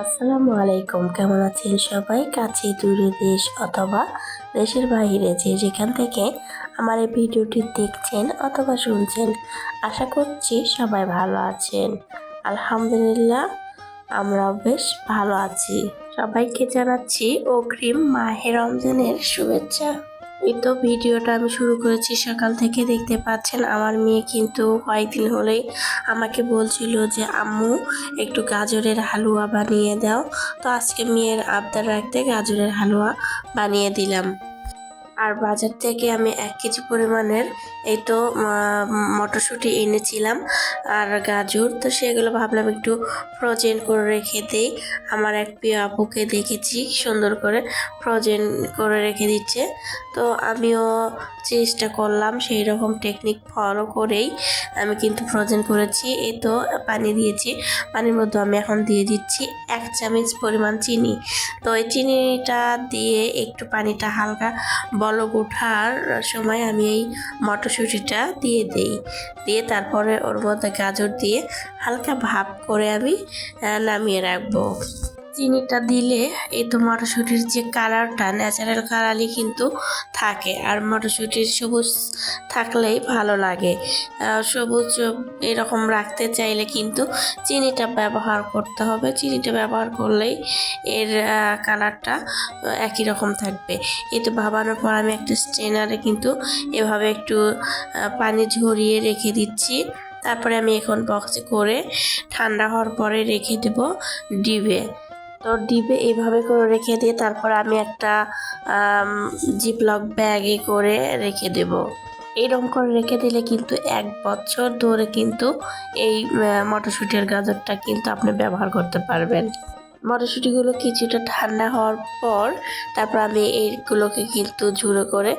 আসসালামু আলাইকুম। কেমন আছেন সবাই? কাছে, দূরে, দেশ অথবা দেশের বাইরে যে যেখান থেকে আমার এই ভিডিওটি দেখছেন অথবা শুনছেন, আশা করছি সবাই ভালো আছেন। আলহামদুলিল্লাহ আমরা বেশ ভালো আছি। সবাইকে জানাচ্ছি অগ্রিম মাহে রমজানের শুভেচ্ছা। এই তো ভিডিওটা আমি শুরু করেছি সকাল থেকে দেখতে পাচ্ছেন আমার মেয়ে কিন্তু কয়েকদিন হলেই আমাকে বলছিল যে, আম্মু, একটু গাজরের হালুয়া বানিয়ে দাও। তো আজকে মেয়ের আবদার রাখতে গাজরের হালুয়া বানিয়ে দিলাম। আর বাজার থেকে আমি এক কেজি পরিমাণের এই তো মটরশুঁটি এনেছিলাম আর গাজর। তো সেগুলো ভাবলাম একটু ফ্রোজেন করে রেখে দিই। আমার এক প্রিয় আপুকে দেখেছি, সুন্দর করে ফ্রোজেন করে রেখে দিচ্ছে। তো আমিও চেষ্টা করলাম সেই রকম টেকনিক ফলো করেই আমি কিন্তু ফ্রোজেন করেছি। এই তো পানি দিয়েছি, পানির মধ্যে আমি এখন দিয়ে দিচ্ছি এক চামচ পরিমাণ চিনি। তো এই চিনিটা দিয়ে একটু পানিটা হালকা বলক ওঠার সময় আমি এই মটরশুঁটিটা দিয়ে দিই। দিয়ে তারপরে ওর মধ্যে গাজর দিয়ে হালকা ভাপ করে আমি নামিয়ে রাখব। চিনিটা দিলে এই তো মটরশুঁটির যে কালারটা ন্যাচারাল কালারই কিন্তু থাকে। আর মটরশুঁটির সবুজ থাকলেই ভালো লাগে। সবুজ এরকম রাখতে চাইলে কিন্তু চিনিটা ব্যবহার করতে হবে। চিনিটা ব্যবহার করলেই এর কালারটা একই রকম থাকবে। এই তো ভাবানোর পর আমি একটা স্ট্রেনারে কিন্তু এভাবে একটু পানি ঝরিয়ে রেখে দিচ্ছি। তারপরে আমি এখন বক্সে করে ঠান্ডা হওয়ার পরে রেখে দেব ডিবে। তো ডিবে এইভাবে করে রেখে দিয়ে তারপর আমি একটা জিপলক ব্যাগে করে রেখে দেব। এইরকম করে রেখে দিলে কিন্তু এক বছর ধরে কিন্তু এই মটরশুঁটির গাজরটা কিন্তু আপনি ব্যবহার করতে পারবেন। মটরশুঁটিগুলো কিছুটা ঠান্ডা হওয়ার পর তারপর আমি এইগুলোকে কিন্তু ঝুড়ো করে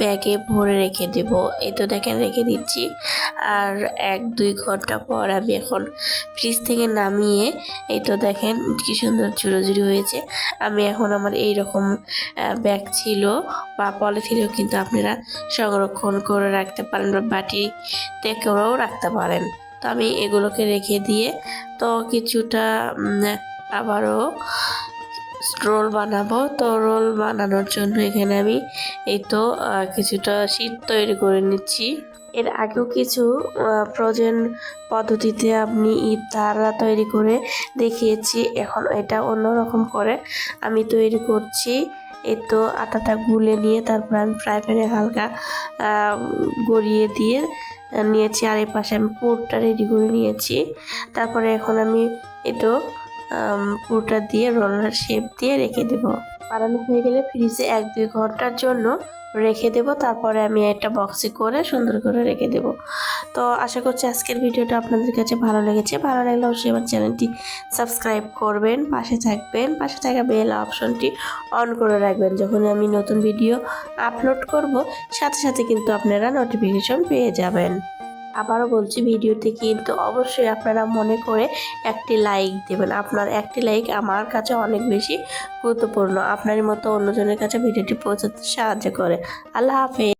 ব্যাগে ভরে রেখে দেব। এই তো দেখেন, রেখে দিচ্ছি। আর এক, দুই ঘণ্টা পর আমি এখন ফ্রিজ থেকে নামিয়ে, এই তো দেখেন কি সুন্দর ঝুড়ো ঝুড়ি হয়েছে। আমি এখন আমার এই রকম ব্যাগ ছিল বা পলিথিনেও কিন্তু আপনারা সংরক্ষণ করে রাখতে পারেন বা বাটিতে করেও রাখতে পারেন। তো আমি এগুলোকে রেখে দিয়ে তো কিছুটা আবারও রোল বানাবো। তো রোল বানানোর জন্য এখানে আমি এই তো কিছুটা শীত তৈরি করে নিচ্ছি। এর আগেও কিছু ফ্রোজেন পদ্ধতিতে আপনি ইফতারা তৈরি করে দেখিয়েছি। এখন এটা অন্যরকম করে আমি তৈরি করছি। এই তো আটাটা গুলে নিয়ে তারপর আমি ফ্রাই প্যানে হালকা গড়িয়ে দিয়ে নিয়েছি। আর এই পাশে আমি পুরটা রেডি করে নিয়েছি। তারপরে এখন আমি এটো পুরটা দিয়ে রোলার শেপ দিয়ে রেখে দেব। বানানো হয়ে গেলে ফ্রিজে এক, দুই ঘণ্টার জন্য রেখে দেব। তারপরে আমি একটা বক্সে করে সুন্দর করে রেখে দেব। তো আশা করছি আজকের ভিডিওটা আপনাদের কাছে ভালো লেগেছে। ভালো লাগলে অবশ্যই আমার চ্যানেলটি সাবস্ক্রাইব করবেন, পাশে থাকবেন। পাশে থাকা বেল অপশনটি অন করে রাখবেন। যখন আমি নতুন ভিডিও আপলোড করব, সাথে সাথে কিন্তু আপনারা নোটিফিকেশন পেয়ে যাবেন। আবারও বলছি, ভিডিওতে কিন্তু অবশ্যই আপনারা মনে করে একটি লাইক দেবেন। আপনার একটি লাইক আমার কাছে অনেক বেশি গুরুত্বপূর্ণ। আপনার মতো অন্যজনের কাছে ভিডিওটি পৌঁছাতে সাহায্য করে। আল্লাহ হাফেজ।